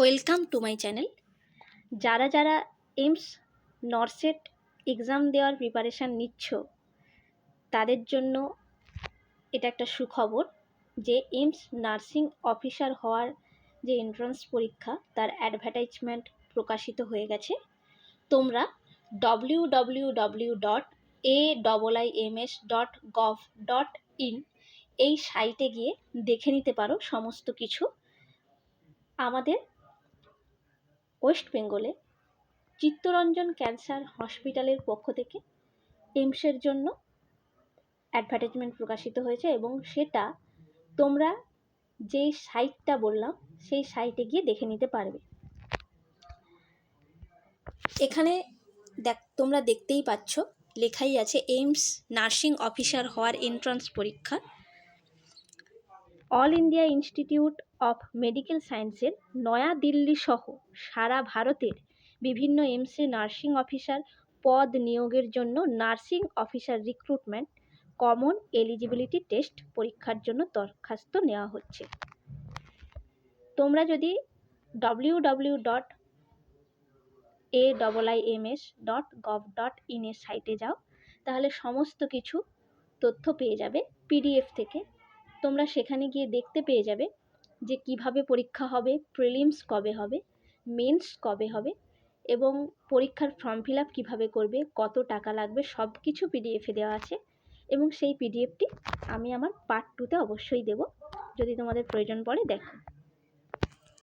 Welcome to my channel. যারা যারা AIIMS, NORCET exam দেওয়ার প্রিপারেশান নিচ্ছ, তাদের জন্য এটা একটা সুখবর যে এইমস নার্সিং অফিসার হওয়ার যে এন্ট্রান্স পরীক্ষা, তার অ্যাডভার্টাইজমেন্ট প্রকাশিত হয়ে গেছে। তোমরা W W W dot A double I M S dot gov dot in এই সাইটে গিয়ে দেখে নিতে পারো সমস্ত কিছু। আমাদের ওয়েস্ট বেঙ্গলে চিত্তরঞ্জন ক্যান্সার হসপিটালের পক্ষ থেকে এইমসের জন্য অ্যাডভার্টাইজমেন্ট প্রকাশিত হয়েছে এবং সেটা তোমরা যেই সাইটটা বললাম, সেই সাইটে গিয়ে দেখে নিতে পারবে। এখানে দেখ, তোমরা দেখতেই পাচ্ছ, লেখাই আছে, এইমস নার্সিং অফিসার হওয়ার এন্ট্রান্স পরীক্ষা। All India institute of medical সায়েন্সের নয়াদিল্লি সহ সারা ভারতের বিভিন্ন এমসে নার্সিং অফিসার পদ নিয়োগের জন্য nursing officer recruitment, common eligibility test পরীক্ষার জন্য দরখাস্ত নেওয়া হচ্ছে। তোমরা যদি W W dot A double I M S dot gov dot ইনের সাইটে যাও, তাহলে সমস্ত কিছু তথ্য পেয়ে যাবে পিডিএফ থেকে। তোমরা সেখানে গিয়ে দেখতে পেয়ে যাবে যে কীভাবে পরীক্ষা হবে প্রিলিমস কবে হবে মেন্স কবে হবে এবং পরীক্ষার ফর্ম ফিল আপ কীভাবে করবে, কত টাকা লাগবে সব কিছু পিডিএফে দেওয়া আছে এবং সেই পিডিএফটি আমি আমার পার্ট টুতে অবশ্যই দেব। যদি তোমাদের প্রয়োজন পড়ে দেখো।